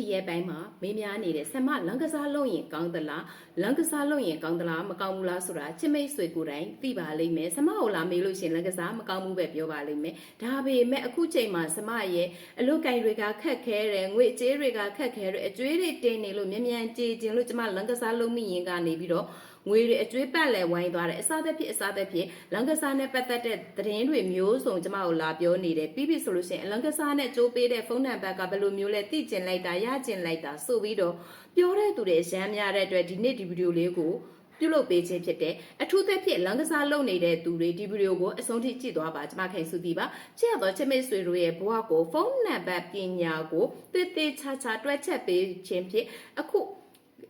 ဒီရဲ့ပိုင်းမှာမေးများနေတဲ့ဆမလန်ကစားလုံးရင်ကောင်းသလားလန်ကစားလုံးရင်ကောင်းသလားမကောင်းဘူးလားဆိုတာချစ်မိတ်ဆွေကိုယ်တိုင်သိပါလိမ့်မယ်ဆမကိုလာမေးလို့ရှရင်လန်ကစားမကောင်းဘူးပဲပြောပါလိမ့်မယ်ဒါပေမဲ့အခုချိန်မှာဆမရဲ့အလုတ်ကင်တွေကခက်ခဲတယ်ငွေကြေးတွေကခက်ခဲတယ်အကျွေးတွေတင်းနေလို့မြန်မြန်ကြေးခြင်းလို့ကျမလန်ကစားလုံးမိရင်ကနေပြီးတော့ငွေတွေအကျွေးပတ်လဲဝိုင်းသွားတယ်အစားသက်ဖြစ်အစားသက်ဖြစ်လန်ကစားနဲ့ပတ်သက်တဲ့သတင်းတွေမျိုးစုံကျမကိုလာပြောနေတယ်ပြီးပြီဆိုလို့ရှိရင်လန်ကစားနဲ့ကြိုးပေးတဲ့ဖုန်းနံပါတ်ကဘယ်လိုမျိုးလဲသိကျင်လိုက်တာရကျင်လိုက်တာဆိုပြီးတော့ပြောတဲ့သူတွေရမ်းများတဲ့အတွက်ဒီနေ့ဒီဗီဒီယိုလေးကိုပြုလုပ်ပေးခြင်းဖြစ်တယ်အထူးသဖြင့်လန်ကစားလုပ်နေတဲ့သူတွေဒီဗီဒီယိုကိုအဆုံးထိကြည့်သွားပါကျမခင်စုတီပါချစ်ရတော့ချစ်မိတ်ဆွေတို့ရဲ့ဘဝကိုဖုန်းနံပါတ်ပညာကိုတည်တည်ချာချာတွဲချက်ပေးခြင်းဖြစ်အခု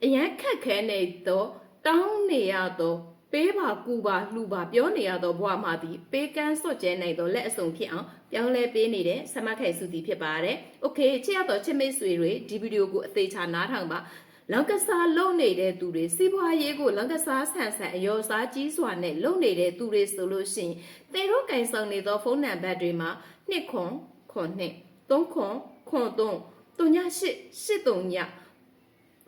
အရန်ခက်ခဲနေတော့ တောင်းနေရတော့ပေးပါကူပါလှူပါပြောနေရတော့ဘဝမှာဒီပေးကန်းစွတ်ကျဲနိုင်တော့လက်အစုံဖြစ်အောင်ပြောင်းလဲပေးနေတဲ့ဆမခိုင်စုတီဖြစ်ပါတယ်။ Okay ချစ်ရတော့ချစ်မိတ်ဆွေတွေဒီဗီဒီယိုကိုအသေးချာနားထောင်ပါ။လောက်ကစားလုံနေတဲ့သူတွေစီးပွားရေးကိုလောက်ကစားဆန်ဆန်အယောစားကြီးစွာနဲ့လုံနေတဲ့သူတွေဆိုလို့ရှိရင်တေတို့ကင်ဆောင်နေသောဖုန်းနံပါတ်တွေမှာ2ခွန်ခွန်2 3ခွန်ခွန်3 3ည8 8 3ည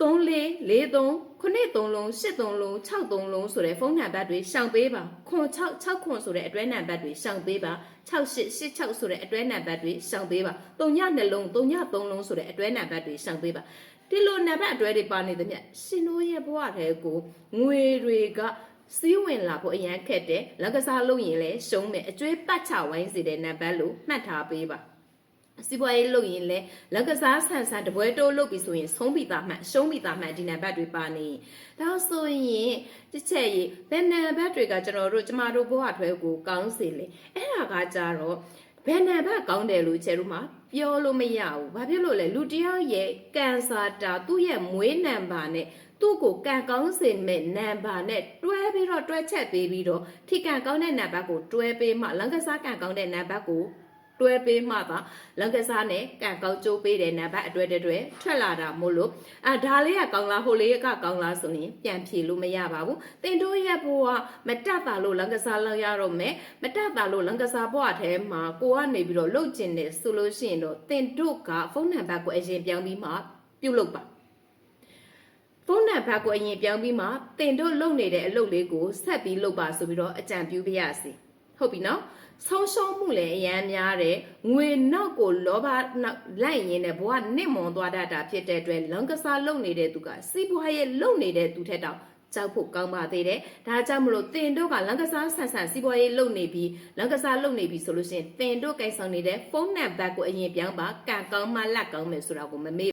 3443 93လုံး83လုံး63လုံး63လုံးဆိုတဲ့ဖုန်းနံပါတ်တွေရှောင်ပေးပါခွန်6 6ခွန်ဆိုတဲ့အတွဲနံပါတ်တွေရှောင်ပေးပါ6886ဆိုတဲ့အတွဲနံပါတ်တွေရှောင်ပေးပါ3ည2လုံး3ည3လုံးဆိုတဲ့အတွဲနံပါတ်တွေရှောင်ပေးပါဒီလိုနံပါတ်အတွဲတွေပါနေသမျှရှင်တို့ရဲ့ဘဝထဲကိုငွေတွေကစီးဝင်လာဖို့အရန်ခက်တယ်လက်ကစားလုပ်ရင်လည်းရှုံးမယ်အကျွေးပတ်ချဝိုင်းစေတဲ့နံပါတ်လို့မှတ်ထားပေးပါ စီးပွားရေးလုပ်ရင်လည်းလက်ကစားဆန်ဆန်တပွဲတိုးလုပ်ပြီဆိုရင်ဆုံးပြီသားမှတ်ရှုံးပြီသားမှတ်ဒီနံပါတ်တွေပါနေဒါဆိုရင်တစ်ချက်ရေးဘယ်နံပါတ်တွေကကျွန်တော်တို့ကျမတို့ဘဝထွဲကိုကောင်းစေလေအဲ့ဒါကကြတော့ဘယ်နံပါတ်ကောင်းတယ်လို့ချဲတို့မှာပြောလို့မရဘူးဘာဖြစ်လို့လဲလူတယောက်ရဲ့ကန်ဆာတာသူ့ရဲ့မွေးနံပါတ်နဲ့သူ့ကိုကန်ကောင်းစေမဲ့နံပါတ်နဲ့တွဲပြီးတော့တွဲချက်ပေးပြီးတော့ထိကန်ကောင်းတဲ့နံပါတ်ကိုတွဲပေးမှလန်ကစားကန်ကောင်းတဲ့နံပါတ်ကို တွဲပေးမှသာလန်ကစားနဲ့ကန်ကောက်ကျိုးပေးတဲ့နံပါတ်အတွဲတွဲထွက်လာတာမို့လို့အာဒါလေးကကောင်းလားဟိုလေးကကောင်းလားဆိုရင်ပြန်ဖြေလို့မရပါဘူးတင်တို့ရဲ့ဘဝမတတ်တာလို့လန်ကစားလောက်ရတော့မယ်မတတ်တာလို့လန်ကစားဘဝထဲမှာကိုကနေပြီးတော့လှုပ်ကျင်တယ်ဆိုလို့ရှိရင်တော့တင်တို့ကဖုန်းနံပါတ်ကိုအရင်ပြောင်းပြီးမှပြုတ်လုပ်ပါဖုန်းနံပါတ်ကိုအရင်ပြောင်းပြီးမှတင်တို့လုပ်နေတဲ့အလုပ်လေးကိုဆက်ပြီးလုပ်ပါဆိုပြီးတော့အကြံပြုပြရစီ ဟုတ်ပြီနော်ဆုံးရှုံးမှုလည်းအရန်များတယ်ငွေနောက်ကိုလောဘနောက်လိုက်ရင်းနဲ့ဘဝနစ်မွန်သွားတတ်တာဖြစ်တဲ့အတွက်လန်ကစားလုပ်နေတဲ့သူကစီးပွားရေးလုပ်နေတဲ့သူထက်တောင်ကြောက်ဖို့ကောင်းပါသေးတယ်။ဒါကြောင့်မလို့တင်တို့ကလန်ကစားဆန်ဆန်စီးပွားရေးလုပ်နေပြီးလန်ကစားလုပ်နေပြီးဆိုလို့ရှိရင်တင်တို့ကိစ္စနေတဲ့ဖုန်းနံပါတ်ကိုအရင်ပြောင်းပါကံကောင်းမှလက်ကောင်းမယ်ဆိုတာကိုမမေ့